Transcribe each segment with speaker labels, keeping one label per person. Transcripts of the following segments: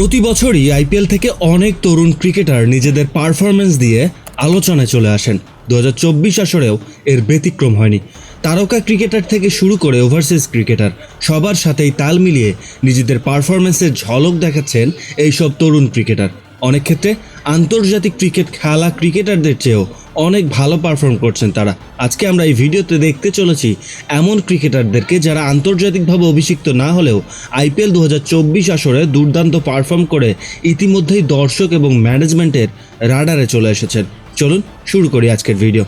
Speaker 1: প্রতি বছরই আইপিএল থেকে অনেক তরুণ ক্রিকেটার নিজেদের পারফরমেন্স দিয়ে আলোচনায় চলে আসেন। দু হাজার চব্বিশ আসরেও এর ব্যতিক্রম হয়নি। তারকা ক্রিকেটার থেকে শুরু করে ওভারসিজ ক্রিকেটার, সবার সাথেই তাল মিলিয়ে নিজেদের পারফরমেন্সের ঝলক দেখাচ্ছেন এইসব তরুণ ক্রিকেটার। অনেক ক্ষেত্রে আন্তর্জাতিক ক্রিকেট খেলা ক্রিকেটারদের চেয়েও অনেক ভালো পারফর্ম করছেন তারা। আজকে আমরা এই ভিডিওতে দেখতে চলেছি এমন ক্রিকেটারদেরকে যারা আন্তর্জাতিকভাবে অভিষিক্ত না হলেও আইপিএল দু হাজার চব্বিশ আসরে দুর্দান্ত পারফর্ম করে ইতিমধ্যেই দর্শক এবং ম্যানেজমেন্টের রাডারে চলে এসেছেন। চলুন শুরু করি আজকের ভিডিও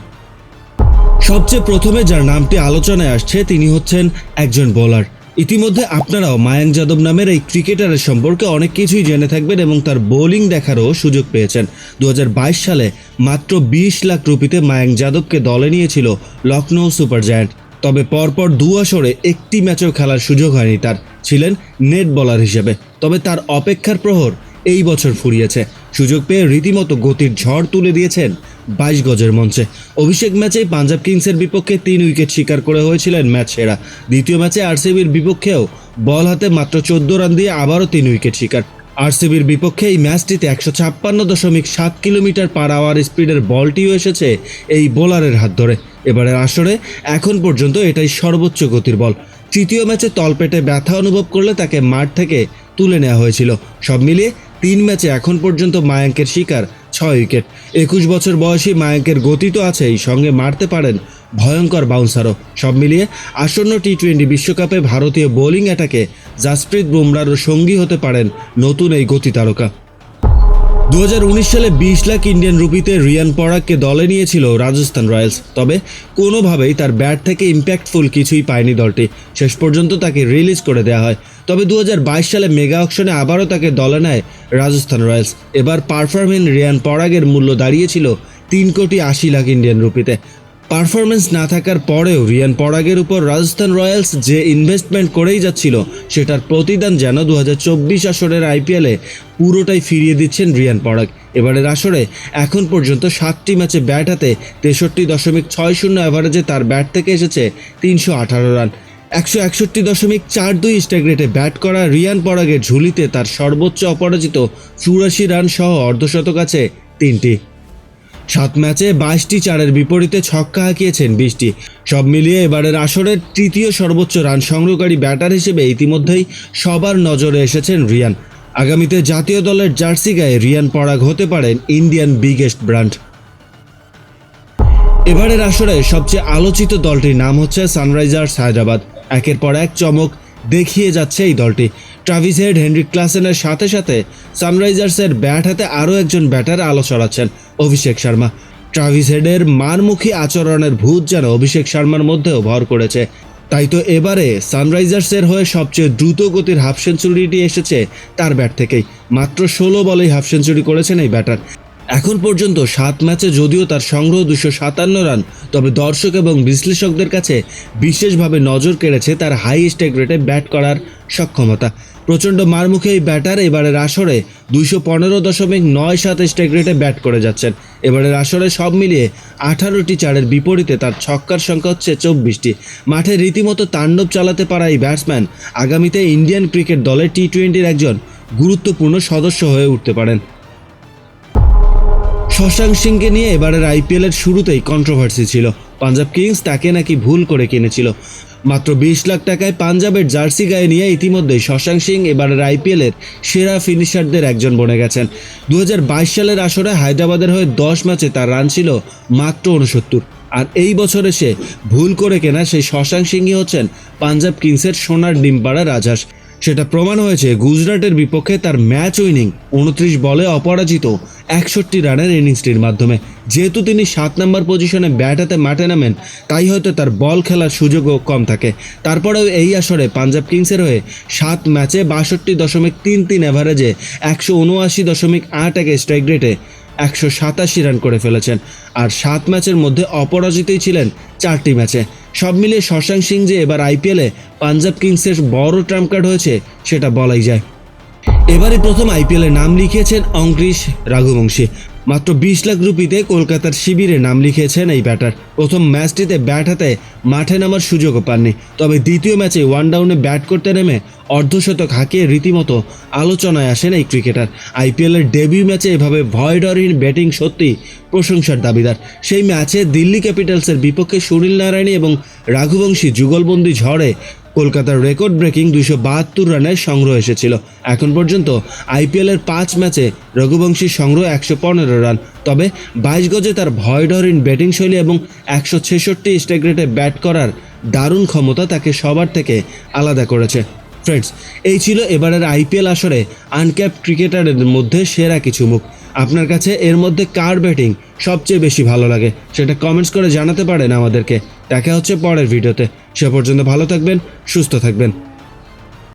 Speaker 1: সবচেয়ে প্রথমে যার নামটি আলোচনায় আসছে, তিনি হচ্ছেন একজন বোলার ইতিমধ্যে আপনারাও মায়াঙ্ক যাদব নামের এই ক্রিকেটারের সম্পর্কে অনেক কিছুই জেনে থাকবেন এবং তার বোলিং দেখারও সুযোগ পেয়েছেন। দু হাজার বাইশ সালে মাত্র বিশ লাখ রুপিতে মায়াঙ্ক যাদবকে দলে নিয়েছিল লখনৌ সুপার জায়ান্ট। তবে পরপর দু আসরে একটি ম্যাচও খেলার সুযোগ হয়নি তার, ছিলেন নেট বলার হিসেবে। তবে তার অপেক্ষার প্রহর এই বছর ফুরিয়েছে। সুযোগ পেয়ে রীতিমতো গতির ঝড় তুলে দিয়েছেন বাইশ গজের মঞ্চে। অভিষেক ম্যাচে পাঞ্জাব কিংসের বিপক্ষে তিন উইকেট শিকার করে হয়েছিলেন ম্যাচ সেরা। দ্বিতীয় ম্যাচে আরসিবির বিপক্ষেও বল হাতে মাত্র চোদ্দ রান দিয়ে আবারও তিন উইকেট শিকার। আরসিবির বিপক্ষে এই ম্যাচটিতে একশো ছাপ্পান্ন দশমিক সাত কিলোমিটার পার আওয়ার স্পিডের বলটিও এসেছে এই বোলারের হাত ধরে। এবারের আসরে এখন পর্যন্ত এটাই সর্বোচ্চ গতির বল। তৃতীয় ম্যাচে তলপেটে ব্যথা অনুভব করলে তাকে মাঠ থেকে তুলে নেওয়া হয়েছিল। সব মিলিয়ে তিন ম্যাচে এখন পর্যন্ত মায়াঙ্কের শিকার ছয় উইকেট। একুশ বছর বয়সী মায়াঙ্কের গতি তো আছেই, সঙ্গে মারতে পারেন ভয়ঙ্কর বাউন্সারও। সব মিলিয়ে আসন্ন টি টোয়েন্টি বিশ্বকাপে ভারতীয় বোলিং অ্যাটাকে জাসপ্রীত বুমরারও সঙ্গী হতে পারেন নতুন এই গতি তারকা। দু হাজার উনিশ সালে বিশ লাখ ইন্ডিয়ান রুপিতে রিয়ান পরাগকে দলে নিয়েছিল রাজস্থান রয়্যালস। তবে কোনোভাবেই তার ব্যাট থেকে ইম্প্যাক্টফুল কিছুই পায়নি দলটি। শেষ পর্যন্ত তাকে রিলিজ করে দেওয়া হয়। তবে দু হাজার বাইশ সালে মেগা অকশনে আবারও তাকে দলে নেয় রাজস্থান রয়্যালস। এবার পারফরমেন্স রিয়ান পরাগের মূল্য দাঁড়িয়েছিল তিন কোটি আশি লাখ ইন্ডিয়ান রুপিতে পারফরমেন্স না থাকার পরেও রিয়ান পরাগের উপর রাজস্থান রয়্যালস যে ইনভেস্টমেন্ট করেই যাচ্ছিল, সেটার প্রতিদান যেন দু চব্বিশ আসরের আইপিএলে পুরোটাই ফিরিয়ে দিচ্ছেন রিয়ান পরাগ। এবারের আসরে এখন পর্যন্ত সাতটি ম্যাচে ব্যাট হাতে তেষট্টি দশমিক ছয় শূন্য অ্যাভারেজে তার ব্যাট থেকে এসেছে তিনশো আঠারো রান। একশো একষট্টি দশমিক চার দুই স্ট্রাইক রেটে ব্যাট করা রিয়ান পরাগের ঝুলিতে তার সর্বোচ্চ অপরাজিত চুরাশি রান সহ অর্ধশতক আছে তিনটি। সাত ম্যাচে বাইশটি চারের বিপরীতে ছক্কা হাঁকিয়েছেন বিশটি। সব মিলিয়ে এবারের আসরের তৃতীয় সর্বোচ্চ রান সংগ্রহকারী ব্যাটার হিসেবে ইতিমধ্যেই সবার নজরে এসেছেন রিয়ান। আগামীতে জাতীয় দলের জার্সি গায়ে রিয়ান পরাগ হতে পারেন ইন্ডিয়ান বিগেস্ট ব্র্যান্ড। এবারের আসরে সবচেয়ে আলোচিত দলটির নাম হচ্ছে সানরাইজার্স হায়দ্রাবাদ। একের পর এক চমক দেখিয়ে যাচ্ছে এই দলটি। ট্রাভিস হেড হেনরিক ক্লাসেনের সাথে সাথে সানরাইজার্সের ব্যাট হাতে আরও একজন ব্যাটার আলো ছড়াচ্ছেন, অভিষেক শর্মা। ট্রাভিস হেডের মারমুখী আচরণের ভূত যেন অভিষেক শর্মার মধ্যেও ভর করেছে। তাই তো এবারে সানরাইজার্সের হয়ে সবচেয়ে দ্রুত গতির হাফ সেঞ্চুরিটি এসেছে তার ব্যাট থেকেই। মাত্র ষোলো বলেই হাফ সেঞ্চুরি করেছেন এই ব্যাটার এখন পর্যন্ত সাত ম্যাচে যদিও তার সংগ্রহ দুশো সাতান্ন রান, তবে দর্শক এবং বিশ্লেষকদের কাছে বিশেষভাবে নজর কেড়েছে তার হাই স্ট্রাইক রেটে ব্যাট করার সক্ষমতা। প্রচণ্ড মারমুখে এই ব্যাটার এবারের আসরে দুইশো পনেরো দশমিক নয় সাত স্ট্রাইক রেটে ব্যাট করে যাচ্ছেন। এবারের আসরে সব মিলিয়ে আঠারোটি চারের বিপরীতে তার ছক্কার সংখ্যা হচ্ছে চব্বিশটি। মাঠে রীতিমতো তাণ্ডব চালাতে পারা এই ব্যাটসম্যান আগামীতে ইন্ডিয়ান ক্রিকেট দলে টি টোয়েন্টির একজন গুরুত্বপূর্ণ সদস্য হয়ে উঠতে পারেন। শশাঙ্ক সিংকে নিয়ে এবারের আইপিএলের শুরুতেই কন্ট্রোভার্সি ছিল। পাঞ্জাব কিংস তাকে নাকি ভুল করে কিনেছিল। মাত্র বিশ লাখ টাকায় পাঞ্জাবের জার্সি গায়ে নিয়ে ইতিমধ্যে শশাঙ্ক সিং এবারের আইপিএলের সেরা ফিনিশারদের একজন বনে গেছেন। দু হাজার বাইশ সালের আসরে হায়দ্রাবাদের হয়ে দশ ম্যাচে তার রান ছিল মাত্র উনসত্তর আর এই বছরে সে ভুল করে কেনা সেই শশাঙ্ক সিংই হচ্ছেন পাঞ্জাব কিংসের সোনার ডিমপাড়া রাজহাঁস সেটা প্রমাণ হয়েছে গুজরাটের বিপক্ষে তার ম্যাচ উইনিং উনত্রিশ বলে অপরাজিত একষট্টি রানের ইনিংসটির মাধ্যমে। যেহেতু তিনি সাত নম্বর পজিশনে ব্যাট হাতে মাঠে নামেন, তাই হয়তো তার বল খেলার সুযোগও কম থাকে। তারপরেও এই আসরে পাঞ্জাব কিংসের হয়ে সাত ম্যাচে বাষট্টি দশমিক তিন তিন অ্যাভারেজে একশো উনআশি দশমিক আট এক স্ট্রাইক রেটে একশো সাতাশি রান করে ফেলেছেন। আর সাত ম্যাচের মধ্যে অপরাজিতই ছিলেন চারটি ম্যাচে। সব মিলিয়ে শশাঙ্ক সিং যে এবার আইপিএলে পাঞ্জাব কিংসের বড় ট্রাম্প কার্ড হয়েছে, সেটা বলাই যায়। এবারে প্রথম আইপিএলে নাম লিখিয়েছেন অঙ্কৃশ রাঘুবংশী। মাত্র বিশ লাখ রুপিতে কলকাতার শিবিরে নাম লিখিয়েছেন এই ব্যাটার। প্রথম ম্যাচটিতে ব্যাট হাতে মাঠে নামার সুযোগও পাননি। তবে দ্বিতীয় ম্যাচে ওয়ান ডাউনে ব্যাট করতে নেমে অর্ধশতক হাঁকিয়ে রীতিমতো আলোচনায় আসেন এই ক্রিকেটার। আইপিএলের ডেবিউ ম্যাচে এভাবে ভয়ডরহীন ব্যাটিং সত্যি প্রশংসার দাবিদার। সেই ম্যাচে দিল্লি ক্যাপিটালসের বিপক্ষে সুনীল নারায়ণী এবং রাঘুবংশী যুগলবন্দি ঝড়ে কলকাতার রেকর্ড ব্রেকিং দুইশো বাহাত্তর রানের সংগ্রহ এসেছিল। এখন পর্যন্ত আইপিএলের পাঁচ ম্যাচে রঘুবংশীর সংগ্রহ একশো পনেরো রান। তবে বাইশ গজে তার ভয়ডহীন ব্যাটিং শৈলী এবং একশো ছেষট্টি স্ট্রাইক রেটে ব্যাট করার দারুণ ক্ষমতা তাকে সবার থেকে আলাদা করেছে। ফ্রেন্ডস এই ছিল এবারের আইপিএল আসরে আনক্যাপ ক্রিকেটারের মধ্যে সেরা কিছু মুখ। আপনার কাছে এর মধ্যে কার ব্যাটিং সবচেয়ে বেশি ভালো লাগে, সেটা কমেন্টস করে জানাতে পারেন আমাদেরকে। দেখা হচ্ছে পরের ভিডিওতে সে পর্যন্ত ভালো থাকবেন, সুস্থ থাকবেন।